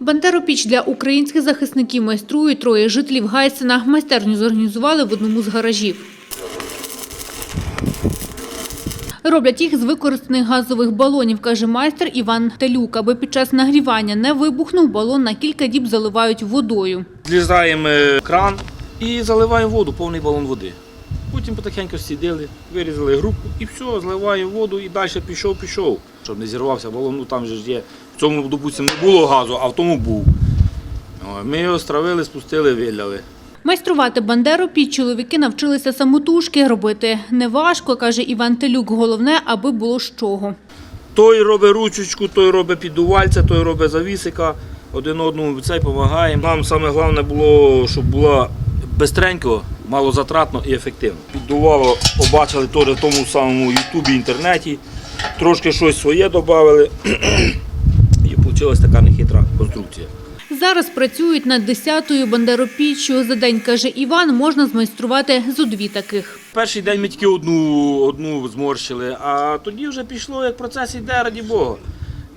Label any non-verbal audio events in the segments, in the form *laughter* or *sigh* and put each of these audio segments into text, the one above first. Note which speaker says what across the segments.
Speaker 1: Бандеропіч для українських захисників майструють троє жителів Гайсина. Майстерню зорганізували в одному з гаражів. Роблять їх з використаних газових балонів, каже майстер Іван Телюк. Аби під час нагрівання не вибухнув, балон на кілька діб заливають водою.
Speaker 2: Злізаємо кран і заливаємо воду, повний балон води. Потім потихеньку сідили, вирізали групу і все, зливаємо воду і далі пішов, пішов. Щоб не зірвався балон, ну там же ж є. В цьому, допустимо, не було газу, а в тому був. Ми його стравили, спустили, виляли.
Speaker 1: Майструвати бандеропіч чоловіки навчилися самотужки робити. Неважко, каже Іван Телюк. Головне, аби було з чого.
Speaker 2: Той робить ручечку, той робить піддувальця, той робить завісика. Один одному цей допомагаємо. Нам саме головне було, щоб була бистренько, малозатратно і ефективно. Піддувало, побачили теж в тому самому Ютубі, інтернеті. Трошки щось своє додали. *clears throat* І вийшла така нехитра конструкція.
Speaker 1: Зараз працюють над 10-ю бандеропіччю. За день, каже Іван, можна змайструвати зо дві таких.
Speaker 2: Перший день ми тільки одну, одну зморщили, а тоді вже пішло, як процес йде, раді Бога.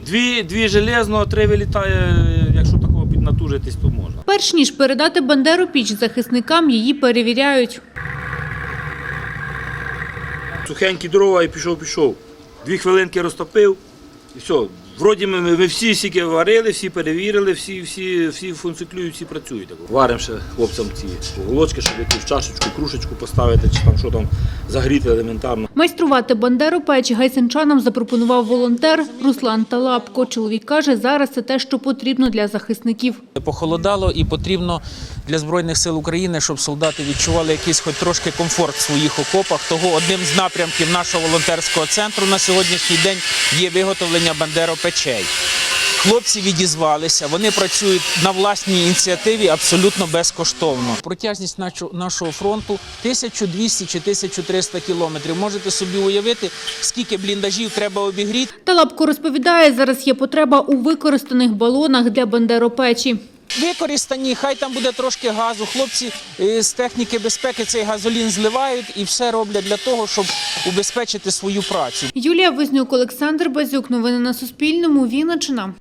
Speaker 2: Дві, дві железно, три вилітає, якщо такого піднатужитись, то можна.
Speaker 1: Перш ніж передати Бандеру піч захисникам, її перевіряють.
Speaker 2: Сухенькі дрова і пішов, пішов. Дві хвилинки розтопив і все. Вроді ми, ми всі стільки варили, всі перевірили, всі, всі, всі функціонують, всі працюють. Варимо ще хлопцям ці голочки, щоб якусь чашечку, кружечку поставити, чи там що там загріти елементарно.
Speaker 1: Майструвати бандеропеч гайсенчанам запропонував волонтер Руслан Талапко. Чоловік каже, зараз це те, що потрібно для захисників.
Speaker 3: Похолодало і потрібно для Збройних сил України, щоб солдати відчували якийсь хоч трошки комфорт в своїх окопах. Того одним з напрямків нашого волонтерського центру на сьогоднішній день є виготовлення бандеропечей. Хлопці відізвалися, вони працюють на власній ініціативі абсолютно безкоштовно. Протяжність нашого фронту 1200 чи 1300 кілометрів. Можете собі уявити, скільки бліндажів треба обігріти.
Speaker 1: Талапко розповідає, зараз є потреба у використаних балонах для бандеропечі.
Speaker 3: Використані, хай там буде трошки газу. Хлопці е, з техніки безпеки цей газолін зливають і все роблять для того, щоб убезпечити свою працю.
Speaker 1: Юлія Вознюк, Олександр Базюк. Новини на Суспільному. Вінниччина.